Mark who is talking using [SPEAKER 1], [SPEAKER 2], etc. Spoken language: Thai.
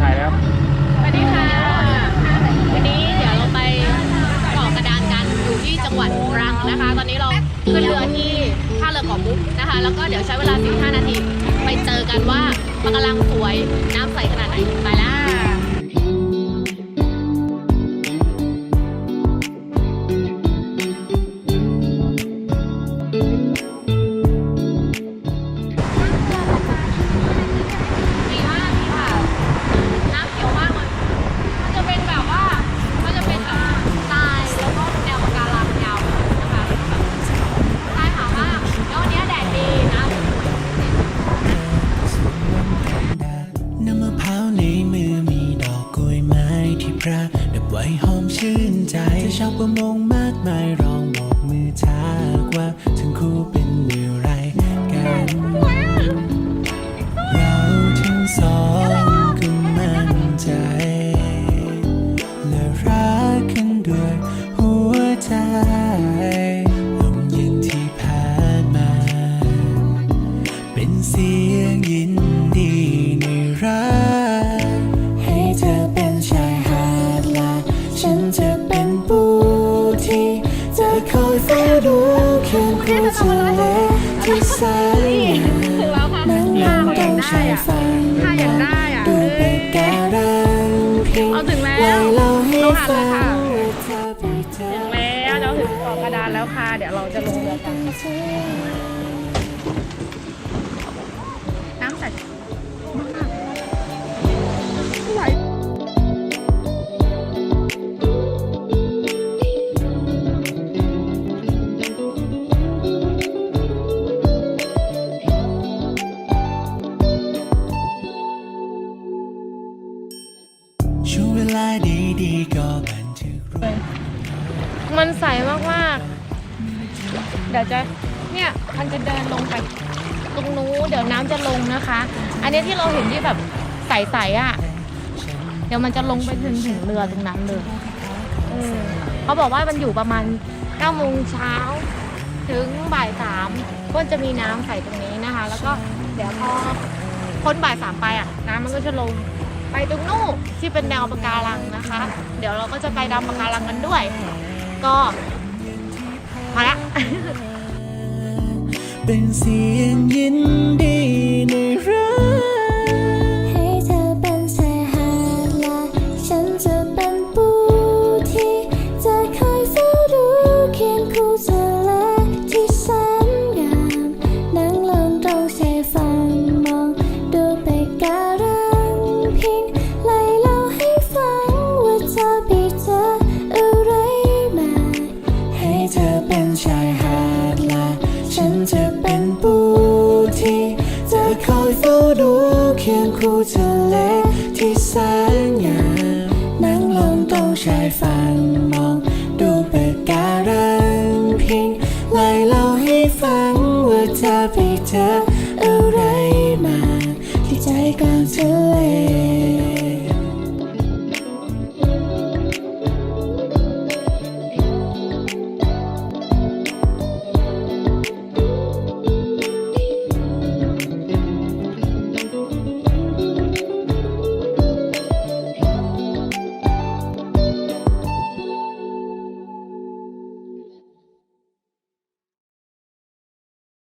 [SPEAKER 1] ถ่ายแล้ว
[SPEAKER 2] สวัสดีค่ะ วันนี้เดี๋ยวเราไปเกาะกระดานกันอยู่ที่จังหวัดตรังนะคะ ตอนนี้เราขึ้นเรือที่ท่าเรือเกาะมุกนะคะ แล้วก็เดี๋ยวใช้เวลา 15 นาที ไปเจอกันว่าปะการังสวยน้ำใส ดับ
[SPEAKER 3] ไว้หอมชื่นใจเธอชอบประมงมากมายรองบอกมือท้ากว่าทั้งคู่เป็นเมื่อไรกัน เราทั้งสองก็มั่นใจ และรักกันด้วยหัวใจ งตรงชายฝั่ง
[SPEAKER 2] ถ้าอยากได้อะ
[SPEAKER 3] เปิดการังพิง
[SPEAKER 2] เอาถึงแล้ว
[SPEAKER 3] เราให้
[SPEAKER 2] เราหันเล
[SPEAKER 3] ฟั
[SPEAKER 2] ยค่ะถึงแล้วเราถึงเกาะกระดานแล้วค่ะ เดี๋ยวเราจะลงเรือกัน
[SPEAKER 3] ลาดีๆก็บันทึกรูป
[SPEAKER 2] มันใสมากๆ เดี๋ยวจะเนี่ยมันจะเดินลงไปตรงนู้นเดี๋ยวน้ำจะลงนะคะ อันนี้ที่เราเห็นที่แบบใสๆอะ เดี๋ยวมันจะลงไปถึงถึงเรือตรงนั้นเลยเออเขาบอกว่ามันอยู่ประมาณ9โมงเช้าถึงบ่ายสามก็จะมีน้ำใสตรงนี้นะคะ แล้วก็เดี๋ยวพอพ้นบ่ายสามไปอะ น้ำมันก็จะลง ไปตรงนู้นที่เป็นแนวปะการังนะคะ เดี๋ยวเราก็จะไปดำปะการังกันด้วย ก็พอละ
[SPEAKER 3] เป็นเสียงยิน เคียงคู่ทะเลที่แสนงามนั่งลงตรงชายฝั่งมอง ดูเปิดการังพิงไล่เล่าให้ฟังว่าเธอไปเจออะไรมา
[SPEAKER 4] ที่ใจกลางทะเล